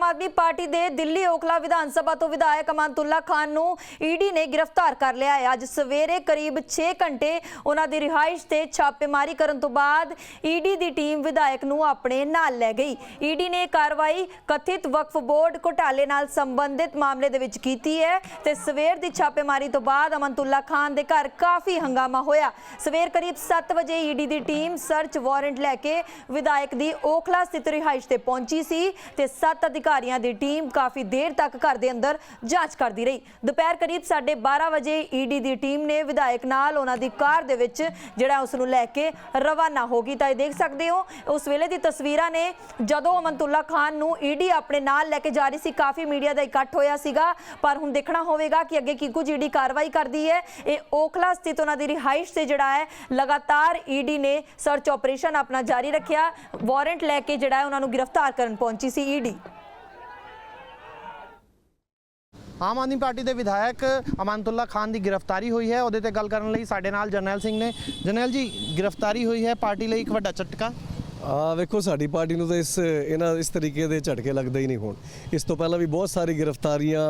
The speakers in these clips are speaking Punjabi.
ਆਮ ਆਦਮੀ ਪਾਰਟੀ ਦੇ ਦਿੱਲੀ ਓਖਲਾ ਵਿਧਾਨ ਸਭਾ ਤੋਂ ਵਿਧਾਇਕ ਅਮਾਨਤੁੱਲਾ ਖਾਨ ਨੂੰ ਈਡੀ ਨੇ ਗ੍ਰਿਫਤਾਰ ਕਰ ਲਿਆ ਹੈ। ਅੱਜ ਸਵੇਰੇ ਕਰੀਬ 6 ਘੰਟੇ ਉਹਨਾਂ ਦੀ ਰਿਹਾਇਸ਼ ਤੇ ਛਾਪੇਮਾਰੀ ਕਰਨ ਤੋਂ ਬਾਅਦ ਈਡੀ ਦੀ ਟੀਮ ਵਿਧਾਇਕ ਨੂੰ ਆਪਣੇ ਨਾਲ ਲੈ ਗਈ। ਈਡੀ ਨੇ ਕਾਰਵਾਈ ਕਥਿਤ ਵਕਫ ਬੋਰਡ ਘੁਟਾਲੇ ਨਾਲ ਸੰਬੰਧਿਤ ਮਾਮਲੇ ਦੇ ਵਿੱਚ ਕੀਤੀ ਹੈ ਤੇ ਸਵੇਰ ਦੀ ਛਾਪੇਮਾਰੀ ਤੋਂ ਬਾਅਦ ਅਮਨਤੁੱਲਾ ਖਾਨ ਦੇ ਘਰ ਕਾਫੀ ਹੰਗਾਮਾ ਹੋਇਆ। ਸਵੇਰ ਕਰੀਬ 7 ਵਜੇ ਈਡੀ ਦੀ ਟੀਮ ਸਰਚ ਵਾਰੰਟ ਲੈ ਕੇ ਵਿਧਾਇਕ ਦੀ ਓਖਲਾ ਸਥਿਤ ਰਿਹਾਇਸ਼ ਤੇ ਪਹੁੰਚੀ ਸੀ ਤੇ ਸੱਤ ਅਧਿਕਾਰੀਆਂ ਦੀ ਟੀਮ ਕਾਫੀ ਦੇਰ ਤੱਕ ਘਰ ਦੇ ਅੰਦਰ ਜਾਂਚ ਕਰਦੀ ਰਹੀ। ਦੁਪਹਿਰ ਕਰੀਬ 12:30 ਵਜੇ ਈਡੀ ਦੀ ਟੀਮ ਨੇ ਵਿਧਾਇਕ ਨਾਲ ਉਹਨਾਂ ਦੀ ਕਾਰ ਦੇ ਵਿੱਚ ਜਿਹੜਾ ਉਸ ਨੂੰ ਲੈ ਕੇ ਰਵਾਨਾ ਹੋ ਗਈ। ਤਾਂ ਇਹ ਦੇਖ ਸਕਦੇ ਹੋ, ਉਸ ਵੇਲੇ ਦੀ ਤਸਵੀਰਾਂ ਨੇ ਜਦੋਂ ਅਮਨਤੁੱਲਾ ਖਾਨ ਨੂੰ ਈਡੀ ਆਪਣੇ ਨਾਲ ਲੈ ਕੇ ਜਾ ਰਹੀ ਸੀ, ਕਾਫੀ ਮੀਡੀਆ ਦਾ ਇਕੱਠ ਹੋਇਆ ਸੀਗਾ। ਪਰ ਹੁਣ ਦੇਖਣਾ ਹੋਵੇਗਾ ਕਿ ਅੱਗੇ ਕੀ ਕੁਝ ਈਡੀ ਕਾਰਵਾਈ ਕਰਦੀ ਹੈ। ਇਹ ਓਖਲਾ ਸਥਿਤ ਉਹਨਾਂ ਦੀ ਰਿਹਾਇਸ਼ ਤੇ ਜਿਹੜਾ ਹੈ, ਲਗਾਤਾਰ ਈਡੀ ਨੇ ਸਰਚ ਆਪਰੇਸ਼ਨ ਆਪਣਾ ਜਾਰੀ ਰੱਖਿਆ। ਵਾਰੰਟ ਲੈ ਕੇ ਜਿਹੜਾ ਉਹਨਾਂ ਨੂੰ ਗ੍ਰਿਫਤਾਰ ਕਰਨ ਪਹੁੰਚੀ ਸੀ ਈਡੀ ਆਮ ਆਦਮੀ ਪਾਰਟੀ ਦੇ ਵਿਧਾਇਕ ਅਮਾਨਤੁੱਲਾ ਖਾਨ ਦੀ ਗ੍ਰਿਫਤਾਰੀ ਹੋਈ ਹੈ। ਉਹਦੇ ਤੇ ਗੱਲ ਕਰਨ ਲਈ ਸਾਡੇ ਨਾਲ ਜਰਨੈਲ ਸਿੰਘ ਨੇ। ਜਰਨੈਲ ਜੀ, ਗ੍ਰਿਫਤਾਰੀ ਹੋਈ ਹੈ। ਪਾਰਟੀ ਲਈ ਇੱਕ ਵੱਡਾ ਝਟਕਾ। ਆ ਵੇਖੋ, ਸਾਡੀ ਪਾਰਟੀ ਨੂੰ ਤਾਂ ਇਸ, ਇਹਨਾਂ ਇਸ ਤਰੀਕੇ ਦੇ ਝਟਕੇ ਲੱਗਦੇ ਹੀ ਨਹੀਂ ਹੋਣ। ਇਸ ਤੋਂ ਪਹਿਲਾਂ ਵੀ ਬਹੁਤ ਸਾਰੀ ਗ੍ਰਿਫਤਾਰੀਆਂ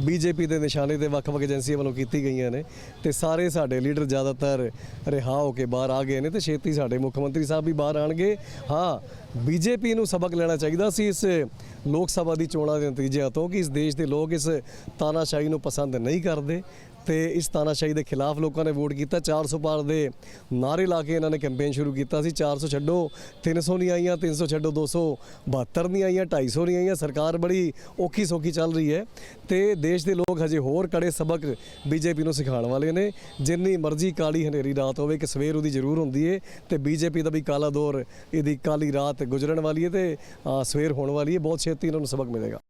ਬੀਜੇਪੀ ਦੇ ਨਿਸ਼ਾਨੇ ਤੇ ਵੱਖ-ਵੱਖ ਏਜੰਸੀਆਂ ਵੱਲੋਂ ਕੀਤੀ ਗਈਆਂ ਨੇ ਤੇ ਸਾਰੇ ਸਾਡੇ ਲੀਡਰ ਜ਼ਿਆਦਾਤਰ ਰਿਹਾ ਹੋ ਕੇ ਬਾਹਰ ਆ ਗਏ ਨੇ ਤੇ ਛੇਤੀ ਸਾਡੇ ਮੁੱਖ ਮੰਤਰੀ ਸਾਹਿਬ ਵੀ ਬਾਹਰ ਆਣਗੇ। ਹਾਂ, ਬੀਜੇਪੀ ਨੂੰ ਸਬਕ ਲੈਣਾ ਚਾਹੀਦਾ ਸੀ ਇਸ ਲੋਕ ਸਭਾ ਦੀ ਚੋਣਾਂ ਦੇ ਨਤੀਜਿਆਂ ਤੋਂ ਕਿ ਇਸ ਦੇਸ਼ ਦੇ ਲੋਕ ਇਸ ਤਾਨਾਸ਼ਾਹੀ ਨੂੰ ਪਸੰਦ ਨਹੀਂ ਕਰਦੇ। ਤੇ ਇਸ ਤਾਨਾਸ਼ਾਹੀ ਦੇ ਖਿਲਾਫ ਲੋਕਾਂ ਨੇ ਵੋਟ ਕੀਤਾ। 400 ਪਾਰ ਦੇ ਨਾਰੇ ਲਾ ਕੇ ਇਹਨਾਂ ਨੇ ਕੈਂਪੇਨ ਸ਼ੁਰੂ ਕੀਤਾ ਸੀ। 400 ਛੱਡੋ 300 ਨਹੀਂ ਆਈਆਂ 300 ਛੱਡੋ 272 ਨਹੀਂ ਆਈਆਂ 250 ਨਹੀਂ ਆਈਆਂ। ਸਰਕਾਰ ਬੜੀ ਔਖੀ ਸੌਖੀ ਚੱਲ ਰਹੀ ਹੈ ਤੇ ਦੇਸ਼ ਦੇ ਲੋਕ ਹਜੇ ਹੋਰ ਕੜੇ ਸਬਕ ਬੀਜੇਪੀ ਨੂੰ ਸਿਖਾਉਣ ਵਾਲੇ ਨੇ। ਜਿੰਨੀ ਮਰਜ਼ੀ ਕਾਲੀ ਹਨੇਰੀ ਰਾਤ ਹੋਵੇ ਕਿ ਸਵੇਰ ਉਹਦੀ ਜ਼ਰੂਰ ਹੁੰਦੀ ਏ ਤੇ ਬੀਜੇਪੀ ਦਾ ਵੀ ਕਾਲਾ ਦੌਰ, ਇਹਦੀ ਕਾਲੀ ਰਾਤ ਗੁਜ਼ਰਨ ਵਾਲੀ ਹੈ ਤੇ ਸਵੇਰ ਹੋਣ ਵਾਲੀ ਹੈ। ਬਹੁਤ ਛੇਤੀ ਇਹਨਾਂ ਨੂੰ ਸਬਕ ਮਿਲੇਗਾ।